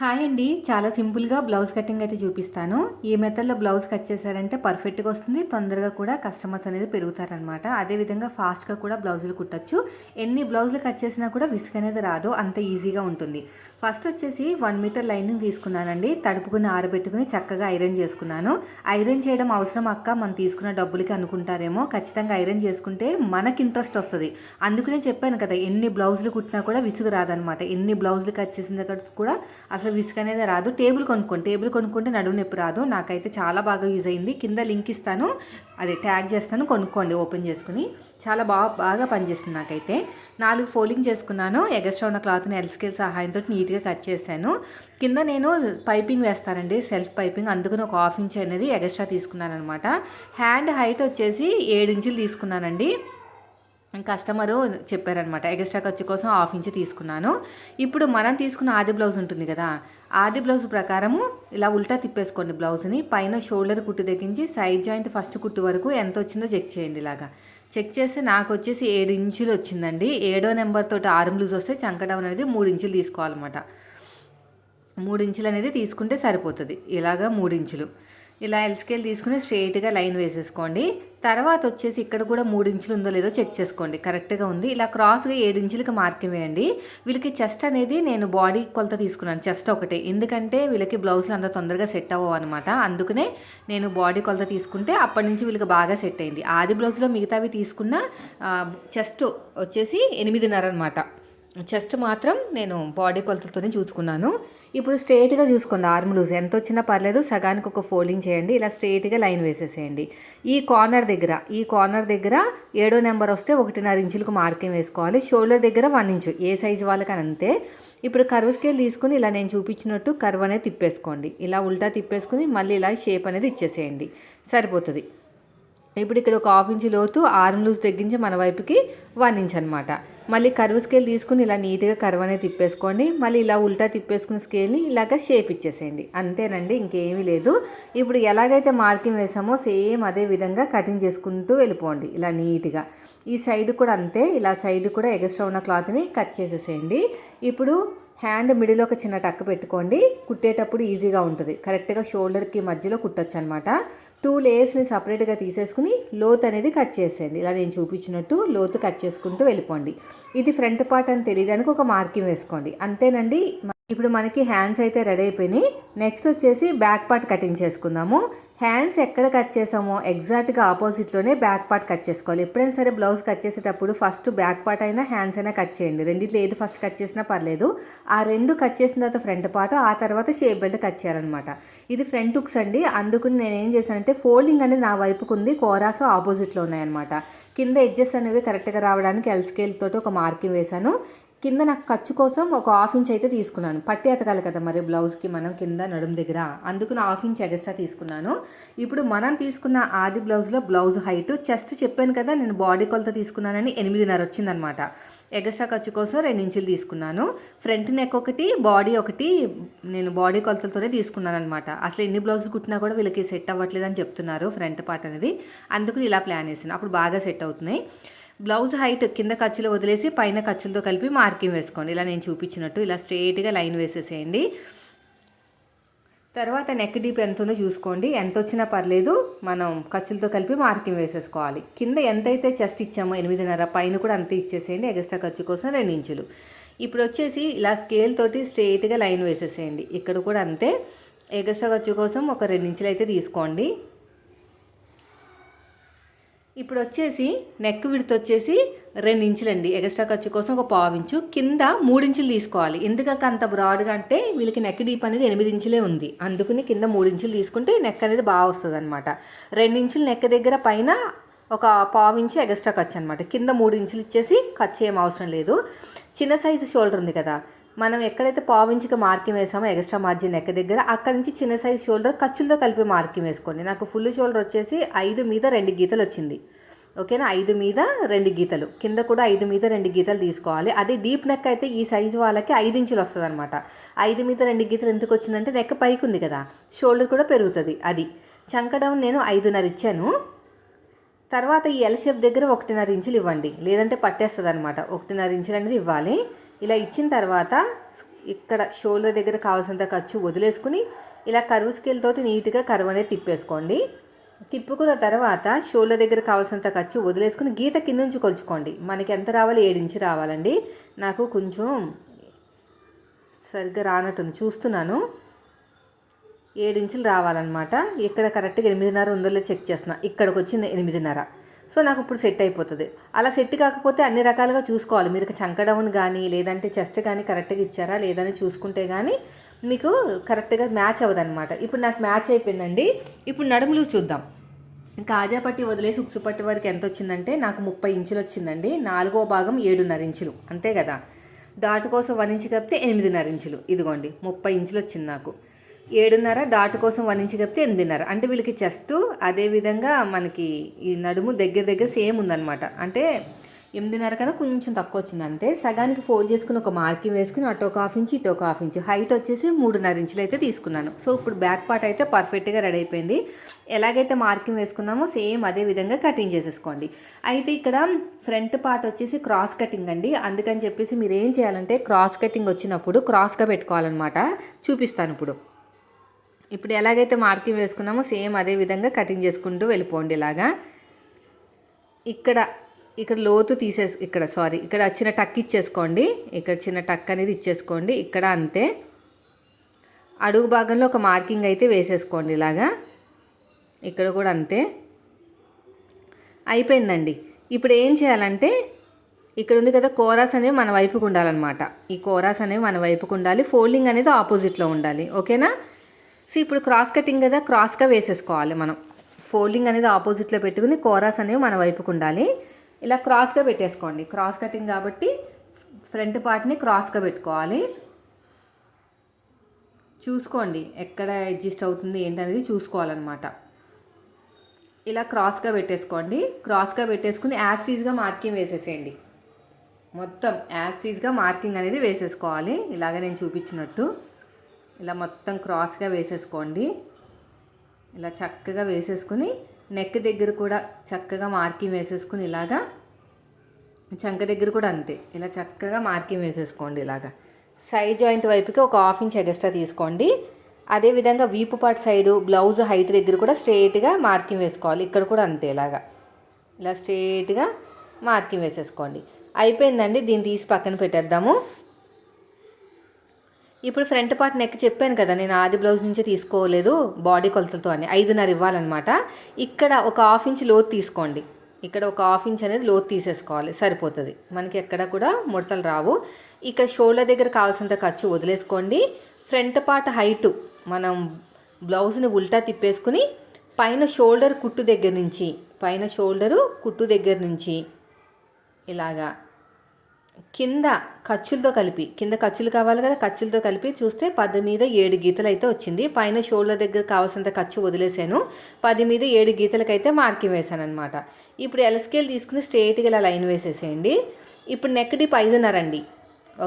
Hi అండి. చాలా సింపుల్గా బ్లౌజ్ కటింగ్ అయితే చూపిస్తాను. ఈ మెథడ్లో బ్లౌజ్ కట్ చేశారంటే పర్ఫెక్ట్గా వస్తుంది. తొందరగా కూడా కస్టమర్స్ అనేది పెరుగుతారనమాట. అదేవిధంగా ఫాస్ట్గా కూడా బ్లౌజులు కుట్టచ్చు. ఎన్ని బ్లౌజులు కట్ చేసినా కూడా విసుగు అనేది రాదు. అంత ఈజీగా ఉంటుంది. ఫస్ట్ వచ్చేసి వన్ మీటర్ లైనింగ్ తీసుకున్నానండి. తడుపుకుని ఆరబెట్టుకుని చక్కగా ఐరన్ చేసుకున్నాను. ఐరన్ చేయడం అవసరం అక్క. మనం తీసుకున్న డబ్బులకి అనుకుంటారేమో. ఖచ్చితంగా ఐరన్ చేసుకుంటే మనకి ఇంట్రెస్ట్ వస్తుంది. అందుకనే చెప్పాను కదా ఎన్ని బ్లౌజులు కుట్టినా కూడా విసుగు రాదనమాట. ఎన్ని బ్లౌజులు కట్ చేసిన దగ్గర కూడా అసలు విసుగు అనేది రాదు. టేబుల్ కొనుక్కోండి. టేబుల్ కొనుక్కుంటే నడుము నొప్పి రాదు. నాకైతే చాలా బాగా యూజ్ అయింది. కింద లింక్ ఇస్తాను. అదే ట్యాగ్ చేస్తాను. కొనుక్కోండి. ఓపెన్ చేసుకుని చాలా బాగా బాగా పనిచేస్తుంది నాకైతే. నాలుగు ఫోల్డింగ్ చేసుకున్నాను. ఎగస్ట్రా ఉన్న క్లాత్ని ఎల్స్కేల్ సహాయంతో నీట్గా కట్ చేశాను. కింద నేను పైపింగ్ వేస్తానండి. Self piping. అందుకని ఒక హాఫ్ ఇంచ్ అనేది ఎగస్ట్రా తీసుకున్నాను అనమాట హ్యాండ్ హైట్ వచ్చేసి ఏడు ఇంచులు తీసుకున్నానండి. కస్టమరు చెప్పారనమాట ఎక్స్ట్రా ఖర్చు కోసం హాఫ్ ఇంచ్ తీసుకున్నాను. ఇప్పుడు మనం తీసుకున్న ఆది బ్లౌజ్ ఉంటుంది కదా ఆది బ్లౌజ్ ప్రకారము ఇలా ఉల్టా తిప్పేసుకోండి బ్లౌజ్ని పైన షోల్డర్ కుట్టు తెగించి సైడ్ జాయింట్ ఫస్ట్ కుట్టు వరకు ఎంత వచ్చిందో చెక్ చేయండి ఇలాగా. చెక్ చేస్తే నాకు వచ్చేసి ఏడు ఇంచులు వచ్చిందండి. ఏడో నెంబర్ తోటి ఆరు బ్లూజ్ వస్తే చంకడం అనేది మూడు ఇంచులు తీసుకోవాలన్నమాట. మూడు ఇంచులు అనేది తీసుకుంటే సరిపోతుంది. ఇలాగా మూడు ఇంచులు. ఇలా ఎల్ స్కేల్ తీసుకుని స్ట్రైట్గా లైన్ వేసేసుకోండి. తర్వాత వచ్చేసి ఇక్కడ కూడా మూడు ఇంచులు ఉందో లేదో చెక్ చేసుకోండి. కరెక్ట్గా ఉంది. ఇలా క్రాస్గా ఏడు ఇంచులకి మార్కింగ్ వేయండి. వీళ్ళకి చెస్ట్ అనేది నేను బాడీ కొలత తీసుకున్నాను. చెస్ట్ ఒకటే. ఎందుకంటే వీళ్ళకి బ్లౌజులు అంత తొందరగా సెట్ అవ్వవు అనమాట అందుకనే నేను బాడీ కొలత తీసుకుంటే అప్పటి నుంచి వీళ్ళకి బాగా సెట్ అయింది. ఆది బ్లౌజ్లో మిగతావి తీసుకున్న చెస్ట్ వచ్చేసి ఎనిమిదిన్నర అనమాట చెస్ట్ మాత్రం నేను బాడీ కొలతలతోనే చూసుకున్నాను. ఇప్పుడు స్ట్రేట్గా చూసుకోండి ఆర్మ్ లూజ్. ఎంత వచ్చినా పర్లేదు సగానికి ఒక ఫోల్డింగ్ చేయండి ఇలా స్ట్రేట్గా లైన్ వేసేసేయండి. ఈ కార్నర్ దగ్గర ఈ కార్నర్ దగ్గర ఏడో నెంబర్ వస్తే ఒకటిన్నర ఇంచులకు మార్కింగ్ వేసుకోవాలి. షోల్డర్ దగ్గర వన్ ఇంచు ఏ సైజు వాళ్ళకని అంతే. ఇప్పుడు కర్వ్ స్కేల్ తీసుకుని ఇలా నేను చూపించినట్టు కర్వ్ అనేది తిప్పేసుకోండి. ఇలా ఉల్టా తిప్పేసుకుని మళ్ళీ ఇలా షేప్ అనేది ఇచ్చేసేయండి. సరిపోతుంది. ఇప్పుడు ఇక్కడ ఒక హాఫ్ ఇంచ్ లోతు ఆర్మ్ లూజ్ తగ్గించి మన వైపుకి వన్ ఇంచ్ అనమాట మళ్ళీ కర్వ్ స్కేల్ తీసుకుని ఇలా నీట్గా కర్వ్ అనేది తిప్పేసుకోండి. మళ్ళీ ఇలా ఉల్టా తిప్పేసుకున్న స్కేల్ని ఇలాగ షేప్ ఇచ్చేసేయండి. అంతేనండి ఇంకేమీ లేదు. ఇప్పుడు ఎలాగైతే మార్కింగ్ వేసామో సేమ్ అదే విధంగా కటింగ్ చేసుకుంటూ వెళ్ళిపోండి ఇలా నీట్గా. ఈ సైడ్ కూడా అంతే ఇలా సైడ్ కూడా ఎగస్ట్రా ఉన్న క్లాత్ని కట్ చేసేసేయండి. ఇప్పుడు హ్యాండ్ మిడిల్ ఒక చిన్న టక్ పెట్టుకోండి. కుట్టేటప్పుడు ఈజీగా ఉంటుంది. కరెక్ట్గా షోల్డర్కి మధ్యలో కుట్టచ్చు అనమాట టూ లేయర్స్ని సపరేట్గా తీసేసుకుని లోత్ అనేది కట్ చేసేయండి. ఇలా నేను చూపించినట్టు లోతు కట్ చేసుకుంటూ వెళ్ళిపోండి. ఇది ఫ్రంట్ పార్ట్ అని తెలియడానికి ఒక మార్కింగ్ వేసుకోండి. అంతేనండి. ఇప్పుడు మనకి హ్యాండ్స్ అయితే రెడీ అయిపోయినాయి. నెక్స్ట్ వచ్చేసి బ్యాక్ పార్ట్ కటింగ్ చేసుకుందాము. హ్యాండ్స్ ఎక్కడ కట్ చేసామో ఎగ్జాక్ట్గా ఆపోజిట్లోనే బ్యాక్ పార్ట్ కట్ చేసుకోవాలి. ఎప్పుడైనా సరే బ్లౌజ్ కట్ చేసేటప్పుడు ఫస్ట్ బ్యాక్ పార్ట్ అయినా హ్యాండ్స్ అయినా కట్ చేయండి. రెండిట్లో ఏది ఫస్ట్ కట్ చేసినా పర్లేదు. ఆ రెండు కట్ చేసిన తర్వాత ఫ్రంట్ పార్ట్ ఆ తర్వాత షేప్ బెల్ట్ కట్ చేయాలన్నమాట. ఇది ఫ్రంట్ హుక్స్ అండి. అందుకని నేను ఏం చేశానంటే ఫోల్డింగ్ అనేది నా వైపుకు ఉంది. కోరాస్ ఆపోజిట్లో ఉన్నాయన్నమాట. కింద ఎడ్జెస్ అనేవి కరెక్ట్గా రావడానికి ఎల్ స్కేల్ తోటి ఒక మార్కింగ్ వేశాను. కింద నాకు ఖర్చు కోసం ఒక హాఫ్ ఇంచ్ అయితే తీసుకున్నాను. పట్టి ఎతకాలి కదా మరి బ్లౌజ్కి మనం కింద నడుము దగ్గర. అందుకు హాఫ్ ఇంచ్ ఎక్స్ట్రా తీసుకున్నాను. ఇప్పుడు మనం తీసుకున్న ఆది బ్లౌజ్లో బ్లౌజ్ హైట్ చెస్ట్ చెప్పాను కదా నేను బాడీ కొలత తీసుకున్నానని ఎనిమిదిన్నర వచ్చిందనమాట ఎగస్ట్రా ఖర్చు కోసం రెండు ఇంచులు తీసుకున్నాను. ఫ్రంట్ నెక్ ఒకటి బాడీ ఒకటి నేను బాడీ కొలతలతోనే తీసుకున్నాను అనమాట అసలు ఎన్ని బ్లౌజులు కుట్టినా కూడా వీళ్ళకి సెట్ అవ్వట్లేదు అని చెప్తున్నారు ఫ్రంట్ పార్ట్ అనేది. అందుకు ఇలా ప్లాన్ వేసాను అప్పుడు బాగా సెట్ అవుతున్నాయి. బ్లౌజ్ హైట్ కింద ఖర్చులు వదిలేసి పైన ఖర్చులతో కలిపి మార్కింగ్ వేసుకోండి. ఇలా నేను చూపించినట్టు ఇలా స్ట్రెయిట్గా లైన్ వేసేసేయండి. తర్వాత నెక్ డీప్ ఎంత ఉందో చూసుకోండి. ఎంత వచ్చినా పర్లేదు మనం ఖర్చులతో కలిపి మార్కింగ్ వేసేసుకోవాలి. కింద ఎంతైతే చెస్ట్ ఇచ్చామో ఎనిమిదిన్నర పైన కూడా అంత ఇచ్చేసేయండి. ఎక్స్ట్రా ఖర్చు కోసం రెండు ఇంచులు. ఇప్పుడు వచ్చేసి ఇలా స్కేల్ తోటి స్ట్రెయిట్గా లైన్ వేసేసేయండి. ఇక్కడ కూడా అంతే. ఎగస్ట్రా ఖర్చు కోసం ఒక రెండు ఇంచులు అయితే తీసుకోండి. ఇప్పుడు వచ్చేసి నెక్ విడత వచ్చేసి రెండు ఇంచులండి. ఎక్స్ట్రా ఖర్చు కోసం ఒక పావు ఇంచు. కింద మూడు ఇంచులు తీసుకోవాలి. ఎందుకంటే అంత బ్రాడ్గా అంటే వీళ్ళకి నెక్ డీప్ అనేది ఎనిమిది ఇంచులే ఉంది. అందుకని కింద మూడు ఇంచులు తీసుకుంటే నెక్ అనేది బాగా వస్తుంది అనమాట రెండు ఇంచులు నెక్ దగ్గర పైన ఒక పావు ఇంచు ఎక్స్ట్రా ఖర్చు అనమాట కింద మూడు ఇంచులు ఇచ్చేసి ఖర్చు ఏం అవసరం లేదు. చిన్న సైజు షోల్డర్ ఉంది కదా. మనం ఎక్కడైతే పావించికి మార్కింగ్ వేసామో ఎక్స్ట్రా మార్జిన్ ఎక్క దగ్గర అక్కడ నుంచి చిన్న సైజ్ షోల్డర్ ఖర్చులతో కలిపి మార్కింగ్ వేసుకోండి. నాకు ఫుల్ షోల్డర్ వచ్చేసి ఐదు మీద రెండు గీతలు వచ్చింది. ఓకేనా? ఐదు మీద రెండు గీతలు. కింద కూడా ఐదు మీద రెండు గీతలు తీసుకోవాలి. అదే డీప్ నెక్ అయితే ఈ సైజు వాళ్ళకి ఐదు ఇంచులు వస్తుంది అనమాట ఐదు మీద రెండు గీతలు ఎందుకు వచ్చిందంటే నెక్ పైకి ఉంది కదా. షోల్డర్ కూడా పెరుగుతుంది అది. చంకడౌన్ నేను ఐదున్నర ఇచ్చాను. తర్వాత ఈ ఎల్ షేప్ దగ్గర ఒకటిన్నర ఇంచులు ఇవ్వండి. లేదంటే పట్టేస్తుంది అనమాట ఒకటిన్నర ఇంచులు అనేది ఇవ్వాలి. ఇలా ఇచ్చిన తర్వాత ఇక్కడ షోల్డర్ దగ్గర కావాల్సినంత ఖర్చు వదిలేసుకుని ఇలా కరువు స్కేల్ తోటి నీట్గా కరువు అనేది తిప్పేసుకోండి. తిప్పుకున్న తర్వాత షోల్డర్ దగ్గర కావాల్సినంత ఖర్చు వదిలేసుకుని గీత కింద నుంచి కొలుచుకోండి. మనకి ఎంత రావాలి? ఏడు ఇంచు రావాలండి. నాకు కొంచెం సరిగ్గా రానట్టుంది. చూస్తున్నాను. ఏడు ఇంచులు రావాలన్నమాట. ఇక్కడ కరెక్ట్గా ఎనిమిదిన్నర ఉందో చెక్ చేస్తున్నా. ఇక్కడికి వచ్చింది ఎనిమిదిన్నర. సో నాకు ఇప్పుడు సెట్ అయిపోతుంది. అలా సెట్ కాకపోతే అన్ని రకాలుగా చూసుకోవాలి. మీరు చంకడౌన్ కానీ లేదంటే చెస్ట్ కానీ కరెక్ట్గా ఇచ్చారా లేదని చూసుకుంటే కానీ మీకు కరెక్ట్గా మ్యాచ్ అవ్వదన్నమాట. ఇప్పుడు నాకు మ్యాచ్ అయిపోయిందండి. ఇప్పుడు నడుములు చూద్దాం. కాజాపట్టి వదిలేసి ఉక్సుపట్టి వరకు ఎంత వచ్చిందంటే నాకు ముప్పై ఇంచులు వచ్చిందండి. నాలుగో భాగం ఏడున్నర ఇంచులు. అంతే కదా? దాటు కోసం వన్ ఇంచు కప్పితే ఎనిమిదిన్నర ఇంచులు. ఇదిగోండి ముప్పై ఇంచులు వచ్చింది నాకు. ఏడున్నర డాట్ కోసం వన్ ఇంచ్ కప్పితే ఎనిమిదిన్నర. అంటే వీళ్ళకి చెస్ట్ అదేవిధంగా మనకి ఈ నడుము దగ్గర దగ్గర సేమ్ ఉందన్నమాట. అంటే ఎనిమిదిన్నర కన్నా కొంచెం తక్కువ వచ్చింది అంతే సగానికి ఫోల్డ్ చేసుకుని ఒక మార్కింగ్ వేసుకుని అటు ఒక హాఫ్ ఇంచ్ ఇటు ఒక హాఫ్ ఇంచ్. హైట్ వచ్చేసి మూడున్నర ఇంచులు అయితే తీసుకున్నాను. సో ఇప్పుడు బ్యాక్ పార్ట్ అయితే పర్ఫెక్ట్గా రెడీ అయిపోయింది. ఎలాగైతే మార్కింగ్ వేసుకున్నామో సేమ్ అదే విధంగా కటింగ్ చేసేసుకోండి. అయితే ఇక్కడ ఫ్రంట్ పార్ట్ వచ్చేసి క్రాస్ కటింగ్ అండి. అందుకని చెప్పేసి మీరు ఏం చేయాలంటే క్రాస్ కటింగ్ వచ్చినప్పుడు క్రాస్గా పెట్టుకోవాలన్నమాట. చూపిస్తాను ఇప్పుడు. ఇప్పుడు ఎలాగైతే మార్కింగ్ వేసుకున్నామో సేమ్ అదే విధంగా కటింగ్ చేసుకుంటూ వెళ్ళిపోండి ఇలాగా. ఇక్కడ ఇక్కడ లోతు తీసేసి ఇక్కడ సారీ ఇక్కడ చిన్న టక్ ఇచ్చేసుకోండి. ఇక్కడ చిన్న టక్ అనేది ఇచ్చేసుకోండి. ఇక్కడ అంతే. అడుగు భాగంలో ఒక మార్కింగ్ అయితే వేసేసుకోండి ఇలాగా. ఇక్కడ కూడా అంతే. అయిపోయిందండి. ఇప్పుడు ఏం చేయాలంటే ఇక్కడ ఉంది కదా కోరాస్ అనేవి మన వైపుకు ఉండాలన్నమాట. ఈ కోరాస్ అనేవి మన వైపుకు ఉండాలి. ఫోల్డింగ్ అనేది ఆపోజిట్లో ఉండాలి. ఓకేనా? సో ఇప్పుడు క్రాస్ కటింగ్ కదా క్రాస్గా వేసేసుకోవాలి మనం. ఫోల్డింగ్ అనేది ఆపోజిట్లో పెట్టుకుని కోరాస్ అనేవి మన వైపుకు ఉండాలి. ఇలా క్రాస్గా పెట్టేసుకోండి. క్రాస్ కటింగ్ కాబట్టి ఫ్రంట్ పార్ట్ని క్రాస్గా పెట్టుకోవాలి. చూసుకోండి ఎక్కడ అడ్జస్ట్ అవుతుంది ఏంటనేది చూసుకోవాలన్నమాట. ఇలా క్రాస్గా పెట్టేసుకోండి. క్రాస్గా పెట్టేసుకుని యాస్టీజ్గా మార్కింగ్ వేసేసేయండి. మొత్తం యాస్టీజ్గా మార్కింగ్ అనేది వేసేసుకోవాలి. ఇలాగ నేను చూపించినట్టు. ఇలా మొత్తం క్రాస్గా వేసేసుకోండి. ఇలా చక్కగా వేసేసుకుని నెక్ దగ్గర కూడా చక్కగా మార్కింగ్ వేసేసుకుని ఇలాగా చంక దగ్గర కూడా అంతే. ఇలా చక్కగా మార్కింగ్ వేసేసుకోండి ఇలాగా. సైడ్ జాయింట్ వైపుకి ఒక హాఫ్ ఇంచ్ ఎగస్ట్రా తీసుకోండి. అదేవిధంగా వీపు పాటు సైడు బ్లౌజ్ హైట్ దగ్గర కూడా స్ట్రేట్గా మార్కింగ్ వేసుకోవాలి. ఇక్కడ కూడా అంతే ఇలాగా. ఇలా స్ట్రేట్గా మార్కింగ్ వేసేసుకోండి. అయిపోయిందండి. దీన్ని తీసి పక్కన పెట్టేద్దాము. ఇప్పుడు ఫ్రంట్ పార్ట్ నెక్ చెప్పాను కదా నేను ఆది బ్లౌజ్ నుంచే తీసుకోలేదు బాడీ కొలతలతో అని. ఐదున్నర ఇవ్వాలన్నమాట. ఇక్కడ ఒక హాఫ్ ఇంచ్ లోతు తీసుకోండి. ఇక్కడ ఒక హాఫ్ ఇంచ్ అనేది లోతు తీసేసుకోవాలి సరిపోతుంది. మనకి ఎక్కడ కూడా ముడతలు రావు. ఇక్కడ షోల్డర్ దగ్గర కావాల్సినంత ఖర్చు వదిలేసుకోండి. ఫ్రంట్ పార్ట్ హైటు మనం బ్లౌజ్ని ఉల్టా తిప్పేసుకుని పైన షోల్డర్ కుట్టు దగ్గర నుంచి పైన షోల్డరు కుట్టు దగ్గర నుంచి ఇలాగా కింద ఖర్చులతో కలిపి కింద ఖర్చులు కావాలి కదా ఖర్చులతో కలిపి చూస్తే పది మీద ఏడు గీతలు అయితే వచ్చింది. పైన షోల్డర్ దగ్గర కావాల్సినంత ఖర్చు వదిలేసాను పది మీద ఏడు గీతలకైతే మార్కింగ్ వేసాను అనమాట ఇప్పుడు ఎల్ స్కేల్ తీసుకుని స్ట్రేట్గా ఇలా లైన్ వేసేసేయండి. ఇప్పుడు నెక్ డిప్ ఐదున్నరండి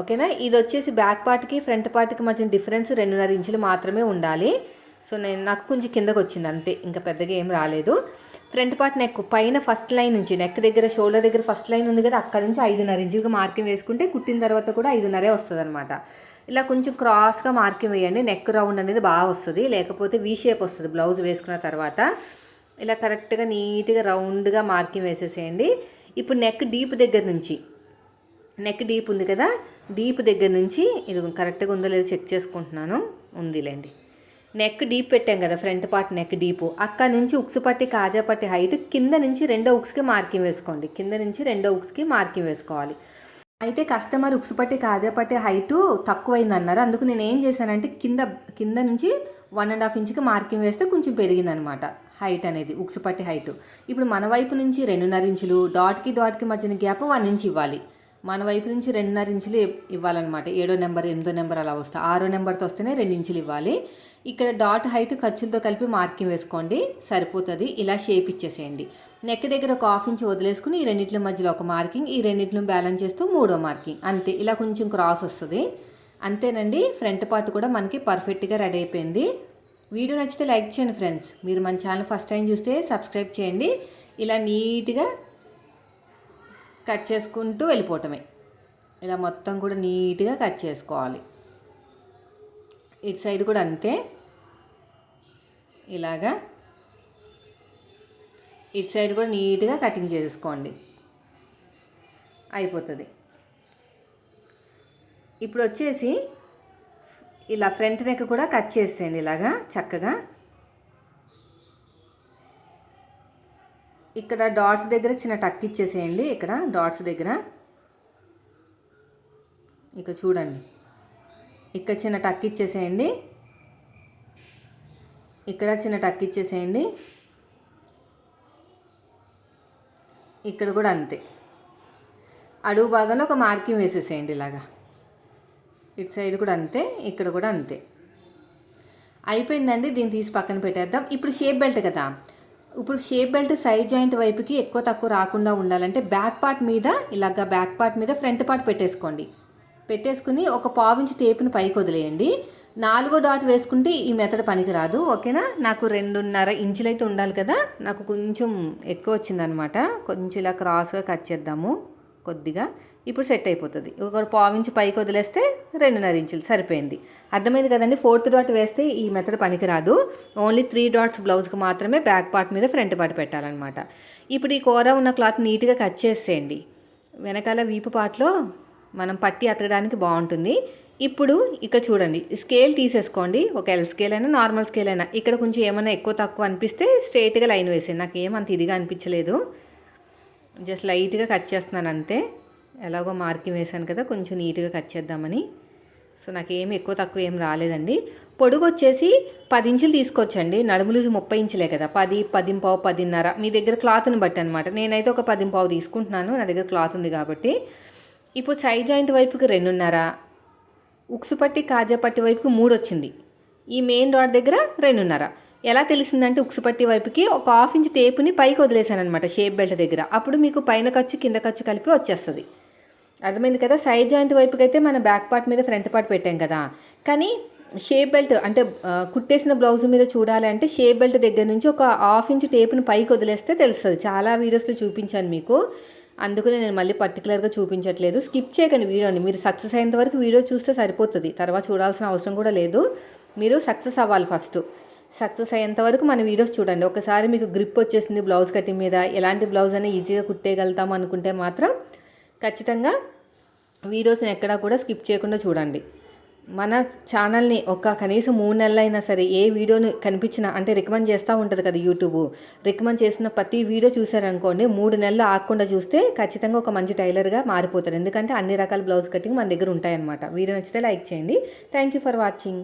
ఓకేనా? ఇది వచ్చేసి బ్యాక్ పార్ట్కి ఫ్రంట్ పార్ట్కి మధ్య డిఫరెన్స్ రెండున్నర ఇంచులు మాత్రమే ఉండాలి. సో నేను నాకు కొంచెం కిందకు వచ్చింది అంతే. ఇంకా పెద్దగా ఏం రాలేదు. ఫ్రంట్ పార్ట్ నెక్ పైన ఫస్ట్ లైన్ నుంచి నెక్ దగ్గర షోల్డర్ దగ్గర ఫస్ట్ లైన్ ఉంది కదా అక్కడ నుంచి ఐదున్నర ఇంచుగా మార్కింగ్ వేసుకుంటే కుట్టిన తర్వాత కూడా ఐదున్నరే వస్తుంది అనమాట ఇలా కొంచెం క్రాస్గా మార్కింగ్ వేయండి నెక్ రౌండ్ అనేది బాగా వస్తుంది లేకపోతే వీ షేప్ వస్తుంది బ్లౌజ్ వేసుకున్న తర్వాత. ఇలా కరెక్ట్గా నీట్గా రౌండ్గా మార్కింగ్ వేసేసేయండి. ఇప్పుడు నెక్ డీప్ దగ్గర నుంచి నెక్ డీప్ ఉంది కదా డీప్ దగ్గర నుంచి ఇది కరెక్ట్గా ఉందో లేదో చెక్ చేసుకుంటున్నాను ఉందిలేండి. నెక్ డీప్ పెట్టాం కదా ఫ్రంట్ పార్ట్ నెక్ డీప్ అక్కడ నుంచి ఉక్స్ పట్టి కాజా పట్టి హైట్ కింద నుంచి రెండో ఉక్స్కి మార్కింగ్ వేసుకోండి. కింద నుంచి రెండో ఉక్స్కి మార్కింగ్ వేసుకోవాలి. అయితే కస్టమర్ ఉక్స్ పట్టి కాజా పట్టి హైటు తక్కువైందన్నారు. అందుకు నేను ఏం చేశానంటే కింద కింద నుంచి వన్ అండ్ హాఫ్ ఇంచ్కి మార్కింగ్ వేస్తే కొంచెం పెరిగిందనమాట హైట్ అనేది ఉక్స్ పట్టి హైట్ ఇప్పుడు మన వైపు నుంచి రెండున్నర ఇంచులు డాట్కి డాట్కి మధ్యన గ్యాప్ వన్ ఇంచ్ ఇవ్వాలి. మన వైపు నుంచి రెండున్నర ఇంచులు ఇవ్వాలన్నమాట. ఏడో నెంబర్ ఎనిమిదో నెంబర్ అలా వస్తాయి ఆరో నెంబర్తో వస్తేనే రెండు ఇంచులు ఇవ్వాలి. ఇక్కడ డాట్ హైట్ ఖర్చులతో కలిపి మార్కింగ్ వేసుకోండి. సరిపోతుంది. ఇలా షేప్ ఇచ్చేసేయండి. నెక్ దగ్గర ఒక హాఫ్ ఇంచ్ వదిలేసుకుని ఈ రెండింటి మధ్యలో ఒక మార్కింగ్ ఈ రెండింటిని బ్యాలెన్స్ చేస్తూ మూడో మార్కింగ్ అంతే. ఇలా కొంచెం క్రాస్ వస్తుంది. అంతేనండి. ఫ్రంట్ పార్ట్ కూడా మనకి పర్ఫెక్ట్గా రెడీ అయిపోయింది. వీడియో నచ్చితే లైక్ చేయండి ఫ్రెండ్స్ మీరు మన ఛానల్ ఫస్ట్ టైం చూస్తే సబ్స్క్రైబ్ చేయండి. ఇలా నీట్గా కట్ చేసుకుంటూ వెళ్ళిపోవటమే. ఇలా మొత్తం కూడా నీట్గా కట్ చేసుకోవాలి. ఇటు సైడ్ కూడా అంతే. ఇలాగా. ఇటు సైడ్ కూడా నీట్గా కటింగ్ చేసుకోండి. అయిపోతుంది. ఇప్పుడు వచ్చేసి ఇలా ఫ్రంట్ నెక్ కూడా కట్ చేసేయండి ఇలాగా చక్కగా. ఇక్కడ డాట్స్ దగ్గర చిన్న టక్ ఇచ్చేసేయండి. ఇక్కడ డాట్స్ దగ్గర. ఇక చూడండి. ఇక్కడ చిన్న టక్ ఇచ్చేసేయండి. ఇక్కడ చిన్న టక్ ఇచ్చేసేయండి. ఇక్కడ కూడా అంతే. అడుగు భాగంలో ఒక మార్కింగ్ వేసేసేయండి ఇలాగా. ఇటు సైడ్ కూడా అంతే ఇక్కడ కూడా అంతే. అయిపోయిందండి దీన్ని తీసి పక్కన పెట్టేద్దాం. ఇప్పుడు షేప్ బెల్ట్ కదా. ఇప్పుడు షేప్ బెల్ట్ సైడ్ జాయింట్ వైపుకి ఎక్కువ తక్కువ రాకుండా ఉండాలంటే బ్యాక్ పార్ట్ మీద ఇలాగ బ్యాక్ పార్ట్ మీద ఫ్రంట్ పార్ట్ పెట్టేసుకోండి. పెట్టేసుకుని ఒక పావించి టేప్ని పైకి వదిలేయండి. నాలుగో డాట్ వేసుకుంటే ఈ మెథడ్ పనికిరాదు ఓకేనా? నాకు రెండున్నర ఇంచులు అయితే ఉండాలి కదా? నాకు కొంచెం ఎక్కువ వచ్చిందనమాట. కొంచెం ఇలా క్రాస్గా కట్ చేద్దాము కొద్దిగా. ఇప్పుడు సెట్ అయిపోతుంది. ఒక పావించి పైకి వదిలేస్తే రెండున్నర ఇంచులు సరిపోయింది. అర్థమైంది కదండి? ఫోర్త్ డాట్ వేస్తే ఈ మెథడ్ పనికిరాదు. ఓన్లీ త్రీ డాట్స్ బ్లౌజ్కి మాత్రమే బ్యాక్ పార్ట్ మీద ఫ్రంట్ పార్ట్ పెట్టాలన్నమాట. ఇప్పుడు ఈ కూర ఉన్న క్లాత్ నీట్గా కట్ చేసేయండి. వెనకాల వీపు పార్ట్లో మనం పట్టి అతకడానికి బాగుంటుంది. ఇప్పుడు ఇక్కడ చూడండి స్కేల్ తీసేసుకోండి. ఒక ఎల్ స్కేల్ అయినా నార్మల్ స్కేల్ అయినా. ఇక్కడ కొంచెం ఏమైనా ఎక్కువ తక్కువ అనిపిస్తే స్ట్రైట్గా లైన్ వేసేది నాకు ఏమంత ఇదిగా అనిపించలేదు. జస్ట్ లైట్గా కట్ చేస్తున్నాను అంతే. ఎలాగో మార్కింగ్ వేసాను కదా కొంచెం నీట్గా కట్ చేద్దామని. సో నాకు ఏమి ఎక్కువ తక్కువ ఏం రాలేదండి. పొడుగు వచ్చేసి పది ఇంచులు తీసుకొచ్చండి నడుము లూజు ముప్పై ఇంచులే కదా. పది పదింపావు పదిన్నర. మీ దగ్గర క్లాత్ని బట్టి అనమాట నేనైతే ఒక పదింపావు తీసుకుంటున్నాను. నా దగ్గర క్లాత్ ఉంది కాబట్టి. ఇప్పుడు సై జాయింట్ వైపుకి రెండున్నర. ఉక్సుపట్టి కాజాపట్టి వైపుకి మూడు వచ్చింది ఈ మెయిన్ రోడ్ దగ్గర రెండున్నర. ఎలా తెలిసిందంటే ఉక్సుపట్టి వైపుకి ఒక హాఫ్ ఇంచ్ టేపుని పైకి వదిలేసాను షేప్ బెల్ట్ దగ్గర. అప్పుడు మీకు పైన ఖర్చు కింద ఖర్చు కలిపి వచ్చేస్తుంది. అర్థమైంది కదా? సైడ్ జాయింట్ వైపుకి అయితే మన బ్యాక్ పార్ట్ మీద ఫ్రంట్ పార్ట్ పెట్టాం కదా. కానీ షేప్ బెల్ట్ అంటే కుట్టేసిన బ్లౌజ్ మీద చూడాలి అంటే షేప్ బెల్ట్ దగ్గర నుంచి ఒక హాఫ్ ఇంచ్ టేప్ని పైకి వదిలేస్తే తెలుస్తుంది. చాలా వీడియోస్లో చూపించాను మీకు. అందుకని నేను మళ్ళీ పర్టికులర్గా చూపించట్లేదు. స్కిప్ చేయకండి వీడియోని మీరు సక్సెస్ అయినంత వరకు వీడియో చూస్తే సరిపోతుంది. తర్వాత చూడాల్సిన అవసరం కూడా లేదు. మీరు సక్సెస్ అవ్వాలి ఫస్ట్ సక్సెస్ అయ్యేంత వరకు మన వీడియోస్ చూడండి. ఒకసారి మీకు గ్రిప్ వచ్చేసింది బ్లౌజ్ కటింగ్ మీద. ఎలాంటి బ్లౌజ్ అయినా ఈజీగా కుట్టేయగలుగుతాం అనుకుంటే మాత్రం ఖచ్చితంగా వీడియోస్ని ఎక్కడా కూడా స్కిప్ చేయకుండా చూడండి. మన ఛానల్ని ఒక కనీసం మూడు నెలలైనా సరే ఏ వీడియోని కనిపించినా అంటే రికమెండ్ చేస్తూ ఉంటుంది కదా యూట్యూబ్. రికమెండ్ చేసిన ప్రతి వీడియో చూసారనుకోండి మూడు నెలలు ఆగకుండా చూస్తే ఖచ్చితంగా ఒక మంచి టైలర్గా మారిపోతారు. ఎందుకంటే అన్ని రకాల బ్లౌజ్ కటింగ్ మన దగ్గర ఉంటాయన్నమాట. వీడియో నచ్చితే లైక్ చేయండి. Thank you for watching.